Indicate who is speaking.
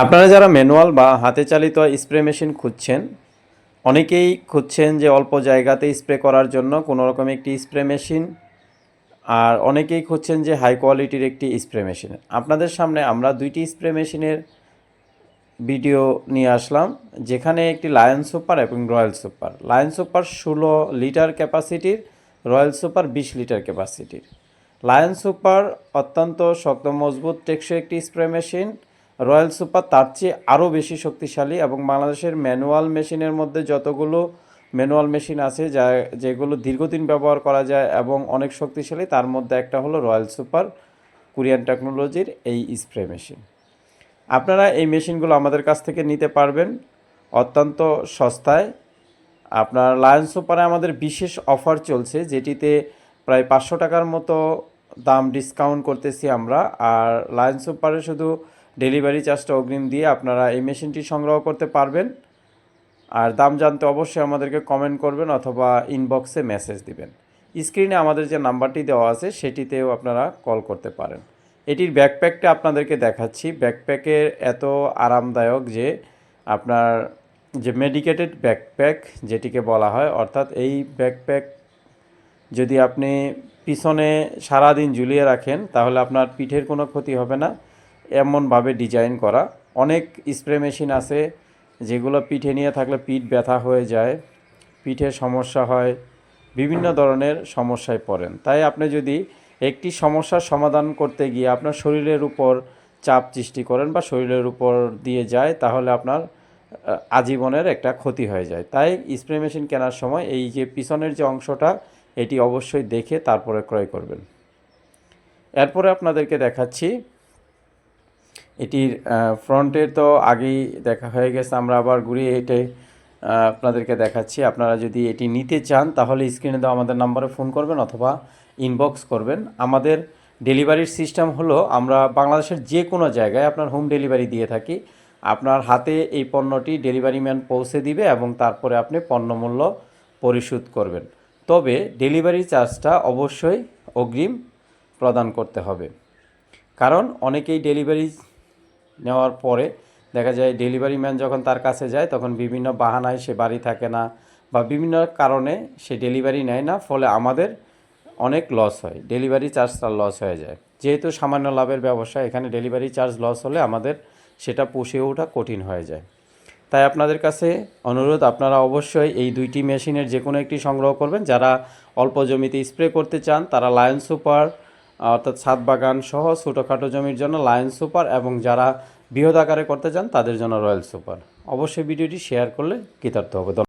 Speaker 1: আপনারা যারা ম্যানুয়াল বা হাতে চালিত স্প্রে মেশিন খুঁজছেন, অনেকেই খুঁজছেন যে অল্প জায়গাতে স্প্রে করার জন্য কোনো রকম একটি স্প্রে মেশিন, আর অনেকেই খুঁজছেন যে হাই কোয়ালিটির একটি স্প্রে মেশিন। আপনাদের সামনে আমরা দুইটি স্প্রে মেশিনের ভিডিও নিয়ে আসলাম, যেখানে একটি লায়ন সুপার এবং রয়্যাল সুপার। লায়ন সুপার ষোলো লিটার ক্যাপাসিটির রয়্যাল সুপার বিশ লিটার ক্যাপাসিটির। লায়ন সুপার অত্যন্ত শক্ত, মজবুত, টেকসই একটি স্প্রে মেশিন। রয়্যাল সুপার তার চেয়ে আরও বেশি শক্তিশালী এবং বাংলাদেশের ম্যানুয়াল মেশিনের মধ্যে যতগুলো ম্যানুয়াল মেশিন আছে যা, যেগুলো দীর্ঘদিন ব্যবহার করা যায় এবং অনেক শক্তিশালী, তার মধ্যে একটা হলো রয়্যাল সুপার কোরিয়ান টেকনোলজির এই স্প্রে মেশিন। আপনারা এই মেশিনগুলো আমাদের কাছ থেকে নিতে পারবেন অত্যন্ত সস্তায়। আপনার লায়ন সুপারে আমাদের বিশেষ অফার চলছে, যেটিতে প্রায় পাঁচশো টাকার মতো দাম ডিসকাউন্ট করতেছি আমরা। আর লায়ন সুপারে শুধু ডেলিভারি চার্জটা অগ্রিম দিয়ে আপনারা এই মেশিনটি সংগ্রহ করতে পারবেন। আর দাম জানতে অবশ্যই আমাদেরকে কমেন্ট করবেন অথবা ইনবক্সে মেসেজ দিবেন। স্ক্রিনে আমাদের যে নাম্বারটি দেওয়া আছে, সেটিতেও আপনারা কল করতে পারেন। এটির ব্যাকপ্যাকটা আপনাদেরকে দেখাচ্ছি। ব্যাকপ্যাকের এত আরামদায়ক যে আপনার যে মেডিকেটেড ব্যাকপ্যাক যেটিকে বলা হয়, অর্থাৎ এই ব্যাকপ্যাক যদি আপনি পিছনে সারাদিন ঝুলিয়ে রাখেন, তাহলে আপনার পিঠের কোনো ক্ষতি হবে না। এমনভাবে ডিজাইন করা। অনেক স্প্রে মেশিন আছে যেগুলো পিঠে নিয়ে থাকলে পিঠ ব্যথা হয়ে যায়, পিঠে সমস্যা হয়, বিভিন্ন ধরনের সমস্যায় পড়েন। তাই আপনি যদি একটি সমস্যার সমাধান করতে গিয়ে আপনার শরীরের উপর চাপ সৃষ্টি করেন বা শরীরের উপর দিয়ে যায়, তাহলে আপনার আজীবনের একটা ক্ষতি হয়ে যায়। তাই স্প্রে মেশিন কেনার সময় এই যে পিছনের যে অংশটা, এটি অবশ্যই দেখে তারপরে ক্রয় করবেন। এরপরে আপনাদেরকে দেখাচ্ছি এটির ফ্রন্টের তো আগেই দেখা হয়ে গেছে, আমরা আবার ঘুরিয়ে এটে আপনাদেরকে দেখাচ্ছি। আপনারা যদি এটি নিতে চান, তাহলে স্ক্রিনে দেওয়া আমাদের নাম্বারে ফোন করবেন অথবা ইনবক্স করবেন। আমাদের ডেলিভারির সিস্টেম হলো, আমরা বাংলাদেশের যে কোনো জায়গায় আপনার হোম ডেলিভারি দিয়ে থাকি। আপনার হাতে এই পণ্যটি ডেলিভারি ম্যান পৌঁছে দিবে এবং তারপরে আপনি পণ্যমূল্য পরিশোধ করবেন। তবে ডেলিভারি চার্জটা অবশ্যই অগ্রিম প্রদান করতে হবে। কারণ অনেকেই ডেলিভারি নেওয়ার পরে দেখা যায় ডেলিভারি ম্যান যখন তার কাছে যায়, তখন বিভিন্ন বাহানায় সে বাড়ি থাকে না বা বিভিন্ন কারণে সে ডেলিভারি নেয় না, ফলে আমাদের অনেক লস হয়। ডেলিভারি চার্জটা লস হয়ে যায়। যেহেতু সামান্য লাভের ব্যবসা, এখানে ডেলিভারি চার্জ লস হলে আমাদের সেটা পুষিয়ে ওঠা কঠিন হয়ে যায়। তাই আপনাদের কাছে অনুরোধ, আপনারা অবশ্যই এই দুইটি মেশিনের যে কোনো একটি সংগ্রহ করবেন। যারা অল্প জমিতে স্প্রে করতে চান, তারা লায়ন সুপার অর্থাৎ ছাদ বাগান সহ ছোটোখাটো জমির জন্য লায়ন সুপার এবং যারা বৃহৎ আকারে করতে চান, তাদের জন্য রয়্যাল সুপার। অবশ্যই ভিডিওটি শেয়ার করলে কৃতার্থ হবে।